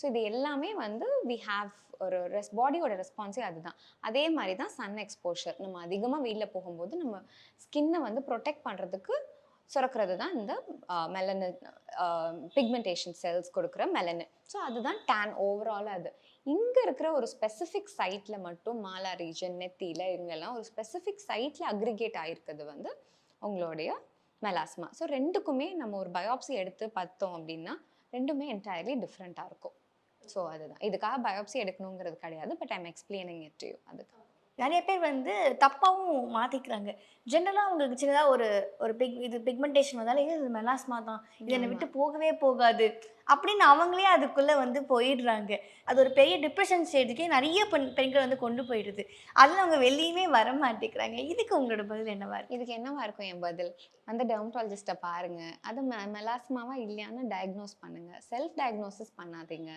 So இது எல்லாமே வந்து வி ஹாவ் ஒரு ரெஸ் பாடியோட ரெஸ்பான்ஸே அதுதான். அதே மாதிரி தான் சன் எக்ஸ்போஷர் நம்ம அதிகமாக வெளியில் போகும்போது நம்ம ஸ்கின்னை வந்து ப்ரொடெக்ட் பண்ணுறதுக்கு சுரக்கிறது தான் இந்த மெலனு பிக்மெண்டேஷன் செல்ஸ் கொடுக்குற மெலனு ஸோ அதுதான் டேன் ஓவரால் அது. இங்கே இருக்கிற ஒரு ஸ்பெசிஃபிக் சைட்டில் மட்டும் மாலா ரீஜன் நெத்தியில் இவங்கெல்லாம் ஒரு ஸ்பெசிஃபிக் சைட்டில் அக்ரிகேட் ஆகிருக்கிறது வந்து உங்களுடைய மெலாஸ்மா ஸோ ரெண்டுக்குமே நம்ம ஒரு பயாப்சி எடுத்து பார்த்தோம் அப்படின்னா ரெண்டுமே என்டையர்லி டிஃப்ரெண்ட்டாக இருக்கும். ஸோ அதுதான். இதுக்காக பயாப்சி எடுக்கணுங்கிறது கிடையாது but I'm explaining it you அதுக்கு நிறைய பேர் வந்து தப்பாவும் மாத்திக்கிறாங்க. ஜென்ரலாக அவங்களுக்கு சின்னதாக ஒரு ஒரு பிக் இது பிக்மெண்டேஷன் வந்தாலும் "ஏய், இது மெலாஸ்மா தான். இது என்னை விட்டு போகவே போகாது. அப்படின்னு அவங்களே அதுக்குள்ளே வந்து போயிடுறாங்க. அது ஒரு பெரிய டிப்ரெஷன் ஸ்டேஜுக்கே நிறைய பெண் பெண்கள் வந்து கொண்டு போயிடுது. அதில் அவங்க வெளியுமே வர மாட்டேங்கிறாங்க. இதுக்கு உங்களோட பதில் என்னவா இருக்கு? இதுக்கு என்னவா இருக்கும் என் பதில்? அந்த டெர்மட்டாலஜிஸ்ட்டை பாருங்க. அது மெ மெலாஸ்மாவா இல்லையான்னு டயக்னோஸ் பண்ணுங்க. செல்ஃப் டயக்னோசிஸ் பண்ணாதீங்க.